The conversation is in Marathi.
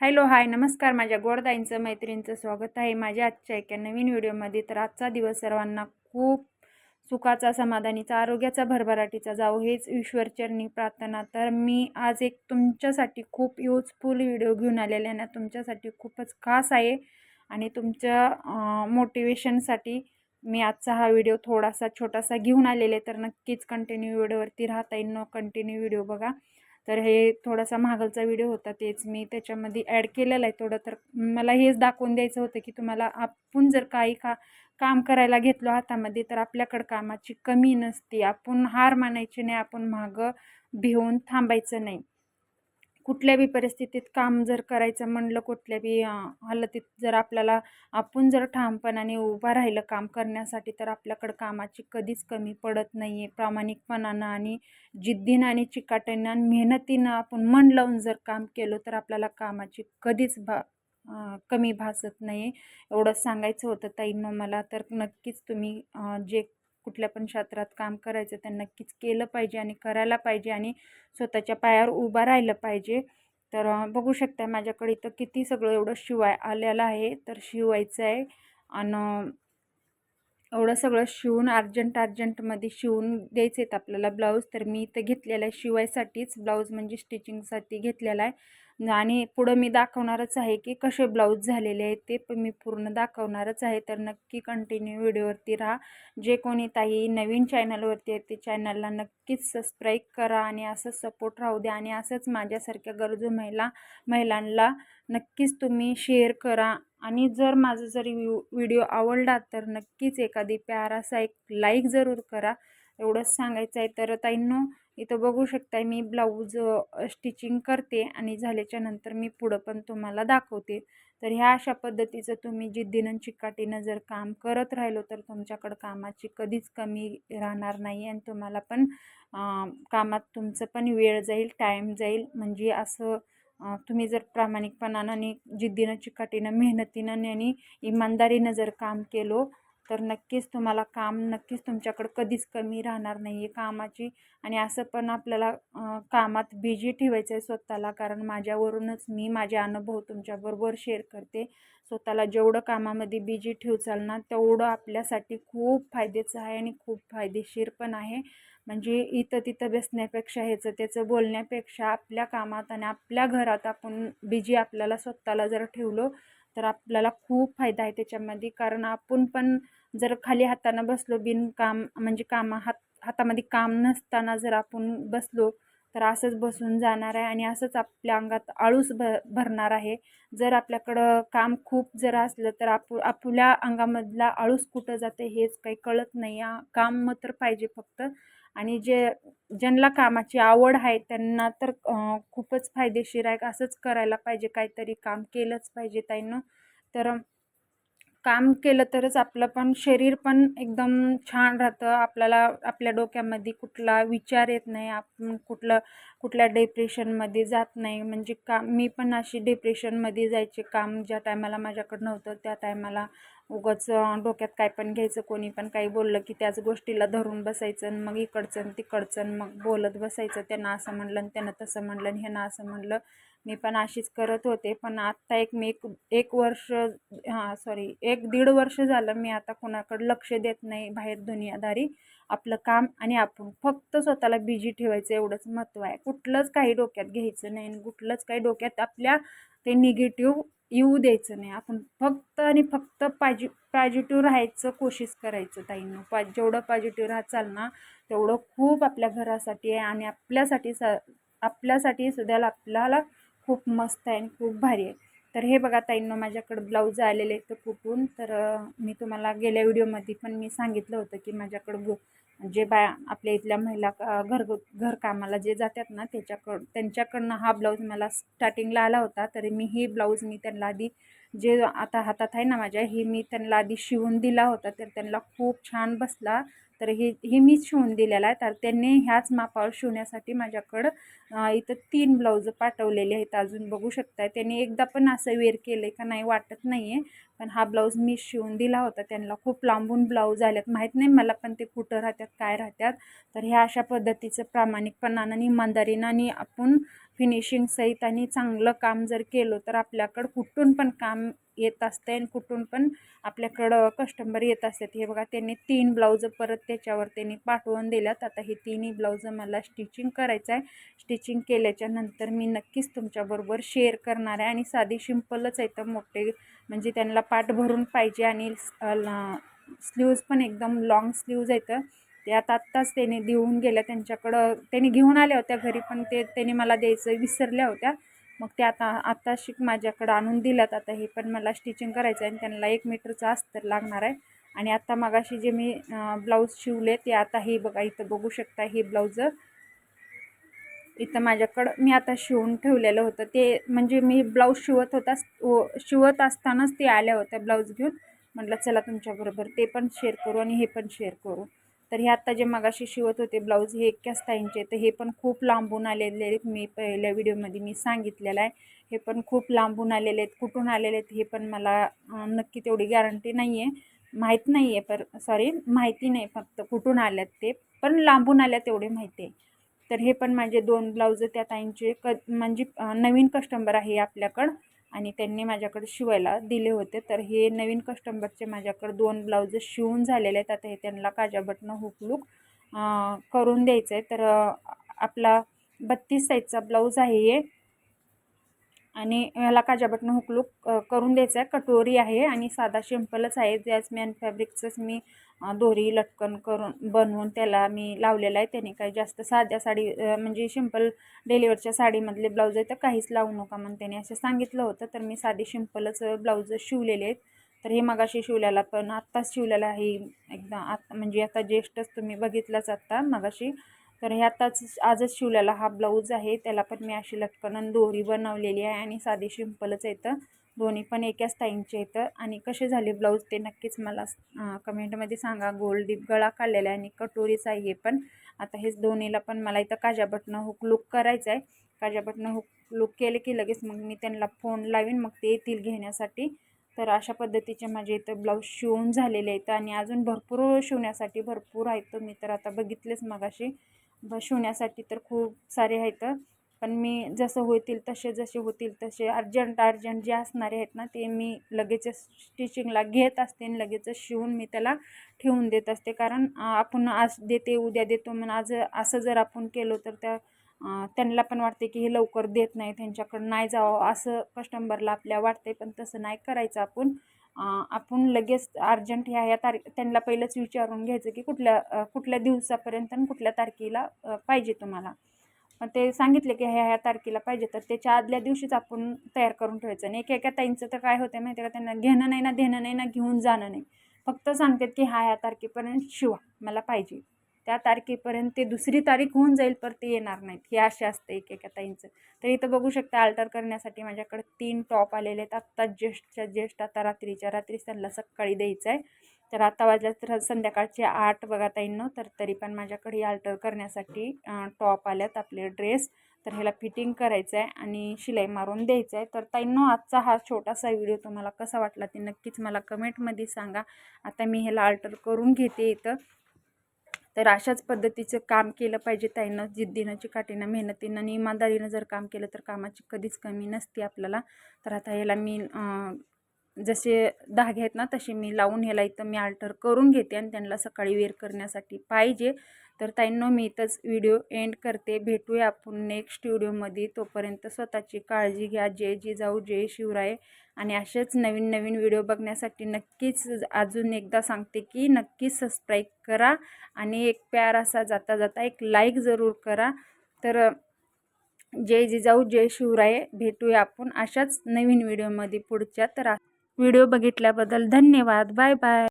हॅलो हाय नमस्कार. माझ्या गोडदाईंचं मैत्रिणींचं स्वागत आहे. माझ्या आजच्या एका नवीन व्हिडिओमध्ये तर आजचा दिवस सर्वांना खूप सुखाचा समाधानीचा आरोग्याचा भरभराटीचा जावो हेच ईश्वरचरणी प्रार्थना. तर मी आज एक तुमच्यासाठी खूप युजफुल व्हिडिओ घेऊन आलेले आहे ना तुमच्यासाठी खूपच खास आहे आणि तुमच्या मोटिवेशनसाठी मी आजचा हा व्हिडिओ थोडासा छोटासा घेऊन आलेले. तर नक्कीच कंटिन्यू व्हिडिओवरती राहता येईल. न कंटिन्यू व्हिडिओ बघा. तर हे थोडासा महागलचा व्हिडिओ होता तेच मी त्याच्यामध्ये ॲड केलेला आहे थोडं. तर मला हेच दाखवून द्यायचं होतं की तुम्हाला आपण जर काही का काम करायला घेतलो हातामध्ये तर आपल्याकडं कामाची कमी नसते. आपण हार मानायची नाही आपण मागं भिवून थांबायचं नाही. कुठल्या बी परिस्थितीत काम जर करायचं म्हणलं कुठल्या बी हालतीत जर आपल्याला आपण जर ठामपणाने उभा राहिलं काम करण्यासाठी तर आपल्याकडं कामाची कधीच कमी पडत नाही आहे प्रामाणिकपणानं आणि जिद्दीनं आणि चिकाटीनं आणि मेहनतीनं आपण मन लावून जर काम केलं तर आपल्याला कामाची कधीच भा कमी भासत नाही एवढं सांगायचं होतं ताईंनो मला. तर नक्कीच तुम्ही जे कुठल्या पण क्षेत्रात काम करायचं ते नक्कीच केलं पाहिजे आणि करायला पाहिजे आणि स्वतःच्या पायावर उभा राहिलं पाहिजे. तर बघू शकता माझ्याकडे इथं किती सगळं एवढं शिवाय आलेलं आहे तर शिवायचं आहे आणि एवढं सगळं शिवून अर्जंट अर्जंटमध्ये शिवून द्यायचे आहेत आपल्याला ब्लाऊज. तर मी इथं घेतलेला आहे शिवायसाठीच. ब्लाऊज म्हणजे स्टिचिंगसाठी घेतलेला आहे. आणि पुढं मी दाखवणारच आहे की कसे ब्लाऊज झालेले आहेत ते पण मी पूर्ण दाखवणारच आहे. तर नक्की कंटिन्यू व्हिडिओवरती राहा. जे कोणी ताई नवीन चॅनलवरती आहे ते चॅनलला नक्कीच सबस्क्राईब करा आणि असंच सपोर्ट राहू द्या. आणि असंच माझ्यासारख्या गरजू महिला महिलांना नक्कीच तुम्ही शेअर करा. आणि जर माझं जरी व्हिडिओ आवडला तर नक्कीच एखादी प्यारासा एक लाईक जरूर करा. एवढंच सांगायचं आहे. तर ताईंनो इथं बघू शकताय मी ब्लाऊज स्टिचिंग करते आणि झाल्याच्यानंतर मी पुढं पण तुम्हाला दाखवते. तर ह्या अशा पद्धतीचं तुम्ही जिद्दीनं चिकाटीनं जर काम करत राहिलो तर तुमच्याकडं कामाची कधीच कमी राहणार नाही आणि तुम्हाला पण कामात तुमचं पण वेळ जाईल टाईम जाईल. म्हणजे असं तुम्ही जर प्रामाणिकपणानं आणि जिद्दीनं चिकाटीनं मेहनतीनं आणि इमानदारीनं जर काम केलो तर नक्कीच तुम्हाला काम नक्कीच तुमच्याकडं कधीच कमी राहणार नाही आहे कामाची. आणि असं पण आपल्याला कामात बिजी ठेवायचं आहे स्वतःला कारण माझ्यावरूनच मी माझे अनुभव तुमच्याबरोबर शेअर करते. स्वतःला जेवढं कामामध्ये बिजी ठेवचाल ना तेवढं आपल्यासाठी खूप फायद्याचं आहे आणि खूप फायदेशीर पण आहे. म्हणजे इथं तिथं बसण्यापेक्षा ह्याचं त्याचं बोलण्यापेक्षा आपल्या कामात आणि आपल्या घरात आपण बिजी आपल्याला स्वतःला जर ठेवलो तर आपल्याला खूप फायदा आहे त्याच्यामध्ये. कारण आपण पण जर खाली हातानं बसलो बिनकाम म्हणजे कामा हात हातामध्ये काम नसताना जर आपण बसलो तर असंच बसून जाणार आहे आणि असंच आपल्या अंगात आळूस भ भरणार आहे. जर आपल्याकडं काम खूप जर असलं तर आप आपल्या अंगामधला आळूस कुठं जाते हेच काही कळत नाही. काम मात्र पाहिजे फक्त. आणि जे ज्यांना कामाची आवड आहे त्यांना तर खूपच फायदेशीर आहे. असंच करायला पाहिजे काहीतरी काम केलंच पाहिजे ताईनं. तर काम केलं तरच आपलं पण शरीर पण एकदम छान राहतं. आपल्याला आपल्या डोक्यामध्ये कुठला विचार येत नाही. आपण कुठलं कुठल्या डिप्रेशनमध्ये जात नाही. म्हणजे का मी पण अशी डिप्रेशनमध्ये जायचे काम ज्या टायमाला माझ्याकडं नव्हतं त्या टायमाला उगाच डोक्यात काय पण घ्यायचं कोणी पण काही बोललं की त्याच गोष्टीला धरून बसायचं मग इकडचं तिकडचं मग बोलत बसायचं. त्यांना असं म्हणलं आणि तसं म्हणलं आणि ह्यानं असं म्हणलं. मी पण अशीच करत होते. पण आत्ता एक मी एक एक वर्ष हां सॉरी एक दीड वर्ष झालं मी आता कोणाकडं लक्ष देत नाही बाहेर दुनियादारी. आपलं काम आणि आपण फक्त स्वतःला बिजी ठेवायचं एवढंच महत्त्व आहे. कुठलंच काही डोक्यात घ्यायचं नाही आणि कुठलंच काही डोक्यात आपल्या ते निगेटिव्ह येऊ द्यायचं नाही. आपण फक्त आणि फक्त पॉजि पॉझिटिव्ह राहायचं कोशिश करायचं ताईंनो. पॉ जेवढं पॉझिटिव्ह राहत ना तेवढं खूप आपल्या घरासाठी आहे आणि आपल्यासाठी स आपल्यासाठी सुद्धा आपल्याला खूप मस्त आहे आणि खूप भारी आहे. तर हे बघा ताईंनो माझ्याकडं ब्लाऊज आलेले आहेत कुठून तर मी तुम्हाला गेल्या व्हिडिओमध्ये पण मी सांगितलं होतं की माझ्याकडं जे बाया आपल्या इथल्या महिला घरगु घरकामाला जे जातात ना त्याच्याकड त्यांच्याकडनं हा ब्लाऊज मला स्टार्टिंगला आला होता. तरी मी ही ब्लाऊज मी त्यांना आधी जे आता हातात आहे ना माझ्या हे मी त्यांना आधी शिवून दिला होता. तर त्यांना खूप छान बसला. तर हे हे मीच शिवून दिलेला आहे. तर त्यांनी ह्याच मापावर शिवण्यासाठी माझ्याकडं इथं तीन ब्लाऊज पाठवलेले आहेत. अजून बघू शकता त्यांनी एकदा पण असं वेअर केलं आहे का नाही वाटत नाही आहे पण हा ब्लाऊज मी शिवून दिला होता. त्यांना खूप लांबून ब्लाऊज आल्यात माहीत नाही मला पण ते कुठं राहतात काय राहतात. तर ह्या अशा पद्धतीचं प्रामाणिकपणानं आणि इमानदारीनं आणि आपण फिनिशिंग सहित आणि चांगलं काम जर केलं तर आपल्याकडं कुठून पण काम येत असतं आणि कुठून पण आपल्याकडं कस्टमर येत असतात. हे बघा त्यांनी तीन ब्लाऊज परत त्याच्यावर त्यांनी पाठवून दिल्यात. आता हे तिन्ही ब्लाऊज मला स्टिचिंग करायचं आहे. स्टिचिंग केल्याच्यानंतर मी नक्कीच तुमच्याबरोबर शेअर करणार आहे. आणि साधी सिंपलच आहे. तर मोठे म्हणजे त्यांना पाठ भरून पाहिजे. आणि स्लीव्ज पण एकदम लाँग स्लीव्ज आहेत. ते आता आत्ताच त्याने देऊन गेल्या त्यांच्याकडं त्यांनी घेऊन आल्या होत्या घरी पण ते त्यांनी मला द्यायचं विसरल्या होत्या. मग ते आता आत्ता शिक माझ्याकडं आणून दिल्यात आता हे पण मला स्टिचिंग करायचं आहे आणि त्यांना एक मीटरचा अस्तर लागणार आहे. आणि आत्ता मगाशी जे मी ब्लाऊज शिवले ते आता हे बघा इथं बघू शकता हे ब्लाऊज. इथं माझ्याकडं मी आता शिवून ठेवलेलं होतं. ते म्हणजे मी ब्लाऊज शिवत होता शिवत असतानाच ते आल्या होत्या ब्लाऊज घेऊन. म्हटलं चला तुमच्याबरोबर ते पण शेअर करू आणि हे पण शेअर करू. तर हे आत्ता जे मगाशी शिवत होते ब्लाऊज हे एक्क्याच ताईंचे तर हे पण खूप लांबून आलेले आहेत. मी पहिल्या व्हिडिओमध्ये मी सांगितलेलं आहे. हे पण खूप लांबून आलेले आहेत. कुठून आलेले आहेत हे पण मला नक्की तेवढी गॅरंटी नाही आहे. माहीत नाही आहे पर सॉरी माहिती नाही फक्त कुठून आल्यात ते. पण लांबून आल्या तेवढे माहिती आहे. तर हे पण माझे दोन ब्लाऊज त्या ताईंचे क म्हणजे नवीन कस्टमर आहे आपल्याकडं. आणि त्यांनी माझ्याकडे शिवायला दिले होते. तर हे नवीन कस्टमरचे माझ्याकडे दोन ब्लाऊज शिवून झालेले आहेत. आता हे त्यांना काजा बटणं हुकलूक करून द्यायचं आहे तर आपला बत्तीस साईजचा ब्लाऊज आहे हे. आणि ह्याला काजा बटणं हुकलूक करून द्यायचं आहे कटोरी आहे आणि साधा सिंपलच आहे. जॅस्मॅन फॅब्रिकचंच मी दोरी लटकन करून बनवून त्याला मी लावलेला आहे. त्याने काही जास्त साध्या साडी म्हणजे सिंपल डेलिवरच्या साडीमधले ब्लाऊज आहे तर काहीच लावू नका म्हणून त्याने असं सांगितलं होतं. तर मी साधी सिंपलच ब्लाऊज शिवलेले आहेत. तर हे मगाशी शिवल्याला पण आत्ताच शिवलेला आहे. एकदा आत्ता म्हणजे आता ज्येष्ठच तुम्ही बघितलंच आत्ता मगाशी. तर हे आत्ताच आजच शिवलेला हा ब्लाऊज आहे. त्याला पण मी अशी लटकन दोरी बनवलेली आहे आणि साधी सिंपलच येतं दोन्ही पण एकाच टाईमचे येतं आणि कसे झाले ब्लाऊज ते नक्कीच मला कमेंटमध्ये सांगा. गोल्ड गळा काढलेला आहे आणि कटोरीचा आहे हे पण. आता हेच दोन्हीला पण मला इथं काजा बटणं हुक लुक करायचं आहे. काजा बटणं हुक लुक केले की लगेच मग मी त्यांना फोन लावीन. मग ते येतील घेण्यासाठी. तर अशा पद्धतीचे माझे इथं ब्लाऊज शिवून झालेले आहेत आणि अजून भरपूर शिवण्यासाठी भरपूर आहेत. मी तर आता बघितलेच मगाशी. ब शिवण्यासाठी तर खूप सारे आहेत. पण मी जसं होतील तसे जसे होतील तसे अर्जंट अर्जंट जे असणारे आहेत ना ते मी लगेच स्टिचिंगला घेत असते आणि लगेचच शिवून मी त्याला ठेवून देत असते. कारण आपण आज देते उद्या देतो म्हणून आज असं जर आपण केलो तर त्या त्यांना पण वाटते की हे लवकर देत नाही त्यांच्याकडं नाही जावं असं कस्टमरला आपल्या वाटते पण तसं नाही करायचं आपण. आपण लगेच अर्जंट ह्या ह्या तारीख त्यांना पहिलंच विचारून घ्यायचं की कुठल्या कुठल्या दिवसापर्यंत आणि कुठल्या तारखेला पाहिजे तुम्हाला. पण ते सांगितले की ह्या ह्या तारखेला पाहिजे तर त्याच्या आदल्या दिवशीच आपण तयार करून ठेवायचं. आणि एका एका ताईंचं तर काय होतं माहिती आहे का त्यांना घेणं नाही ना देणं नाही ना घेऊन जाणं नाही. फक्त सांगतात की हा ह्या तारखेपर्यंत शिवा मला पाहिजे. त्या तारखेपर्यंत ते दुसरी तारीख होऊन जाईल पर ते येणार नाहीत. हे असे असतं एक एका ताईंचं. तर इथं बघू शकता अल्टर करण्यासाठी माझ्याकडे तीन टॉप आलेले आहेत. आत्ता ज्येष्ठच्या ज्येष्ठ आता रात्रीच्या रात्रीच त्यांना सकाळी द्यायचं आहे तर आता वाजल्या तर संध्याकाळचे आठ बघा ताईंनो तर तरी पण माझ्याकडे अल्टर करण्यासाठी टॉप आल्यात आपले ड्रेस तर ह्याला फिटिंग करायचं आहे आणि शिलाई मारून द्यायचं आहे तर ताईंनो आजचा हा छोटासा व्हिडिओ तुम्हाला कसा वाटला ते नक्कीच मला कमेंटमध्ये सांगा. आता मी ह्याला अल्टर करून घेते इथं. तर अशाच पद्धतीचं काम केलं पाहिजे ताईनं. जिद्दीनं चिकाटीनं मेहनतीनं आणि इमानदारीनं जर काम केलं तर कामाची कधीच कमी नसते आपल्याला. तर आता ह्याला मी जसे धागे आहेत ना तसे मी लावून ह्याला इथं मी अल्टर करून घेते आणि त्यांना सकाळी वेअर करण्यासाठी पाहिजे. तर ताईंनो मी इथंच व्हिडिओ एंड करते. भेटूया आपण नेक्स्ट व्हिडिओमध्ये तोपर्यंत स्वतःची काळजी घ्या. जय जिजाऊ जय शिवराय. आणि असेच नवीन नवीन व्हिडिओ बघण्यासाठी नक्कीच अजून एकदा सांगते की नक्कीच सबस्क्राईब करा. आणि एक प्यार असा जाता जाता एक लाईक जरूर करा. तर जय जिजाऊ जय शिवराय. भेटूया आपण अशाच नवीन व्हिडिओमध्ये पुढच्या तर व्हिडिओ बघितल्याबद्दल धन्यवाद. Bye bye.